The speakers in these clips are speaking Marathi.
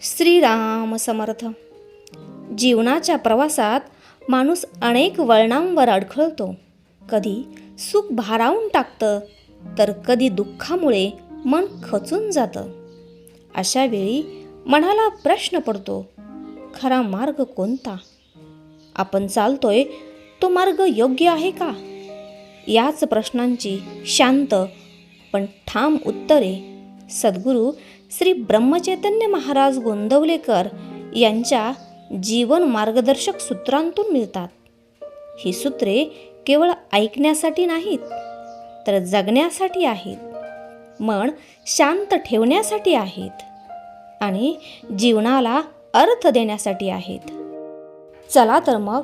श्रीराम समर्थ. जीवनाच्या प्रवासात माणूस अनेक वळणांवर अडखळतो. कधी सुख भारावून टाकतं तर कधी दुःखामुळे मन खचून जातं. अशा वेळी मनाला प्रश्न पडतो खरा मार्ग कोणता? आपण चालतोय तो मार्ग योग्य आहे का? याच प्रश्नांची शांत पण ठाम उत्तरे सद्गुरू श्री ब्रह्मचैतन्य महाराज गोंदवलेकर यांच्या जीवन मार्गदर्शक सूत्रांतून मिळतात. ही सूत्रे केवळ ऐकण्यासाठी नाहीत तर जगण्यासाठी आहेत. मन शांत ठेवण्यासाठी आहेत आणि जीवनाला अर्थ देण्यासाठी आहेत. चला तर मग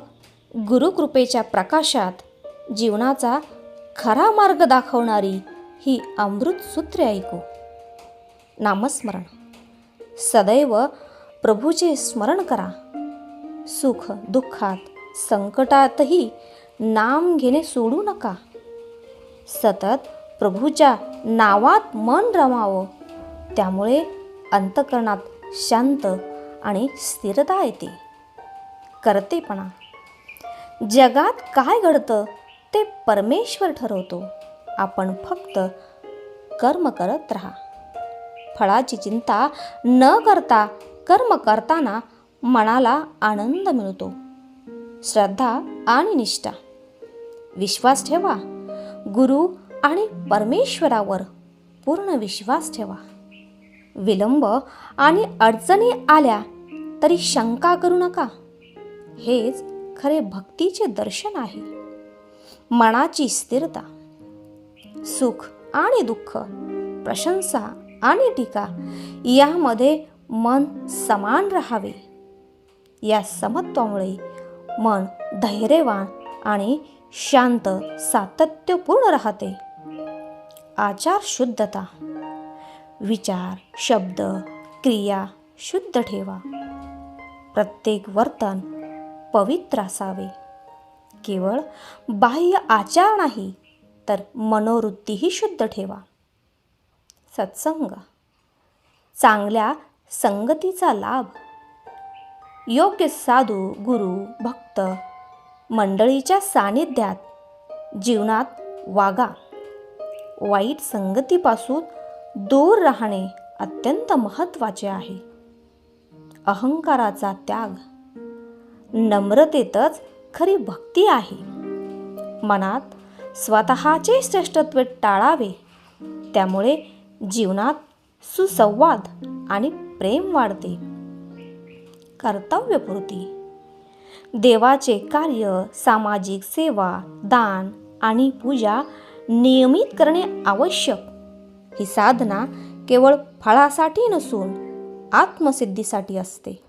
गुरुकृपेच्या प्रकाशात जीवनाचा खरा मार्ग दाखवणारी ही अमृत सूत्रे ऐकू. नामस्मरण. सदैव प्रभूचे स्मरण करा. सुख दुःखात संकटातही नाम घेणे सोडू नका. सतत प्रभूच्या नावात मन रमावं. त्यामुळे अंतकरणात शांत आणि स्थिरता येते. करतेपणा. जगात काय घडतं ते परमेश्वर ठरवतो. आपण फक्त कर्म करत राहा. फळाची चिंता न करता कर्म करताना मनाला आनंद मिळतो. श्रद्धा आणि निष्ठा. विश्वास ठेवा. गुरु आणि परमेश्वरावर पूर्ण विश्वास ठेवा. विलंब आणि अडचणी आल्या तरी शंका करू नका. हेच खरे भक्तीचे दर्शन आहे. मनाची स्थिरता. सुख आणि दुःख प्रशंसा आणि टीका. यामध्ये मन समान राहावे. या समत्वामुळे मन धैर्यवान आणि शांत सातत्यपूर्ण राहते. आचार शुद्धता. विचार शब्द क्रिया शुद्ध ठेवा. प्रत्येक वर्तन पवित्र असावे. केवळ बाह्य आचार नाही तर मनोवृत्तीही शुद्ध ठेवा. सत्संग. चांगल्या संगतीचा लाभ. योग्य साधू गुरु भक्त मंडळीच्या सानिध्यात जीवनात वागा. वाईट संगतीपासून दूर राहणे अत्यंत महत्त्वाचे आहे. अहंकाराचा त्याग. नम्रतेतच खरी भक्ती आहे. मनात स्वतःचे श्रेष्ठत्व टाळावे. त्यामुळे जीवनात सुसंवाद आणि प्रेम वाढते. कर्तव्यपूर्ती. देवाचे कार्य सामाजिक सेवा दान आणि पूजा नियमित करणे आवश्यक. ही साधना केवळ फळासाठी नसून आत्मसिद्धीसाठी असते.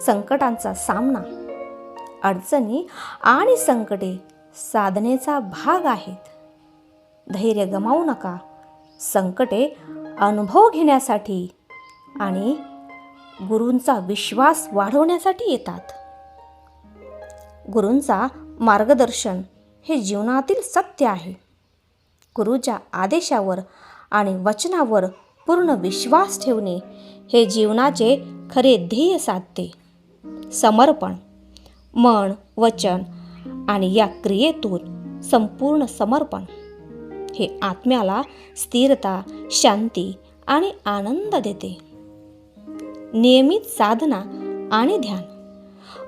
संकटांचा सामना अडचणी आणि संकटे साधनेचा भाग आहेत. धैर्य गमावू नका. संकटे अनुभव घेण्यासाठी आणि गुरूंचा विश्वास वाढवण्यासाठी येतात. गुरूंचा मार्गदर्शन हे जीवनातील सत्य आहे. गुरुच्या आदेशावर आणि वचनावर पूर्ण विश्वास ठेवणे हे जीवनाचे खरे ध्येय साधते. समर्पण मन वचन आणि या क्रियेतून संपूर्ण समर्पण. हे आत्म्याला स्थिरता शांती आणि आनंद देते. नियमित साधना आणि ध्यान.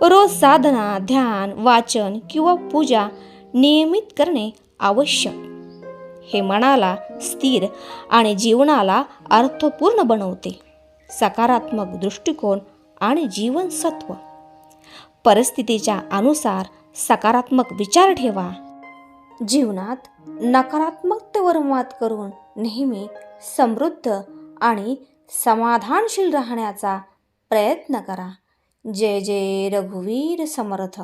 रोज साधना ध्यान वाचन किंवा पूजा नियमित करणे आवश्यक. हे मनाला स्थिर आणि जीवनाला अर्थपूर्ण बनवते. सकारात्मक दृष्टिकोन आणि जीवनसत्व. परिस्थितीच्या अनुसार सकारात्मक विचार ठेवा. जीवनात नकारात्मकतेवर मात करून नेहमी समृद्ध आणि समाधानशील राहण्याचा प्रयत्न करा. जय जय रघुवीर समर्थ.